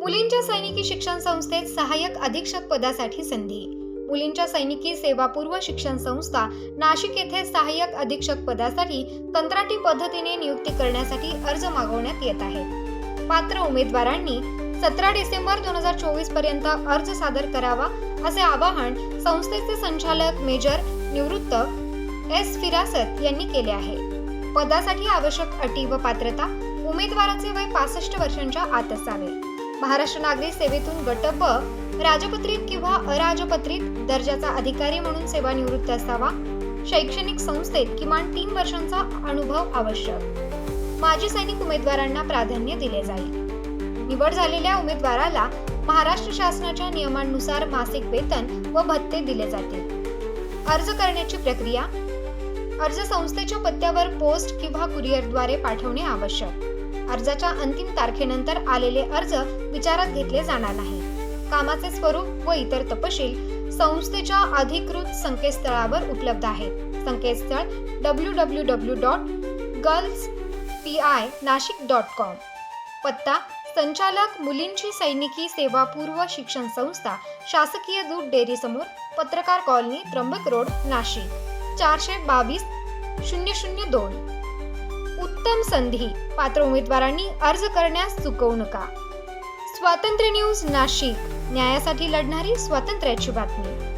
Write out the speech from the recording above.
मुलींच्या सैनिकी शिक्षण संस्थेत सहाय्यक अधीक्षक पदासाठी संधी. मुलींच्या सैनिकी सेवापूर्व शिक्षण संस्था नाशिक येथे सहाय्यक अधीक्षक पदासाठी कंत्राटी पद्धतीने नियुक्ती करण्यासाठी अर्ज मागवण्यात येत आहे. पात्र उमेदवारांनी सतरा डिसेंबर दोन हजार चोवीसपर्यंत अर्ज सादर करावा असे आवाहन संस्थेचे संचालक मेजर निवृत्त एस फिरासत यांनी केले आहे. पदासाठी आवश्यक अटी व पात्रता उमेदवाराचे वय पासष्ट वर्षांच्या आत असावे. महाराष्ट्र नागरी सेवेतून गट ब राजपत्रित किंवा अराजपत्रित दर्जाचा अधिकारी म्हणून सेवानिवृत्त असावा. शैक्षणिक संस्थेत किमान तीन वर्षांचा अनुभव आवश्यक. माजी सैनिक उमेदवारांना प्राधान्य दिले जाईल. निवड झालेल्या उमेदवाराला महाराष्ट्र शासनाच्या नियमांनुसार मासिक वेतन व भत्ते दिले जातील अर्ज करण्याची प्रक्रिया अर्ज संस्थेच्या पत्त्यावर पोस्ट किंवा कुरिअरद्वारे पाठवणे आवश्यक. अर्जाच्या अंतिम तारखेनंतर आलेले अर्ज विचारात घेतले जाणार नाही. कामाचे स्वरूप व इतर तपशील संस्थेच्या अधिकृत संकेतस्थळावर उपलब्ध आहेत. संकेतस्थळ W W W dot girls P I Nashik dot com पत्ता संचालक मुलींची सैनिकी सेवापूर्व शिक्षण संस्था शासकीय दूध डेअरी समोर पत्रकार कॉलनी त्र्यंबक रोड नाशिक. चारशे बावीस शून्य शून्य दोन. उत्तम संधी. पात्र उमेदवारांनी अर्ज करण्यास चुकवू नका. स्वातंत्र्य न्यूज नाशिक. न्यायासाठी लढणारी स्वातंत्र्याची बातमी.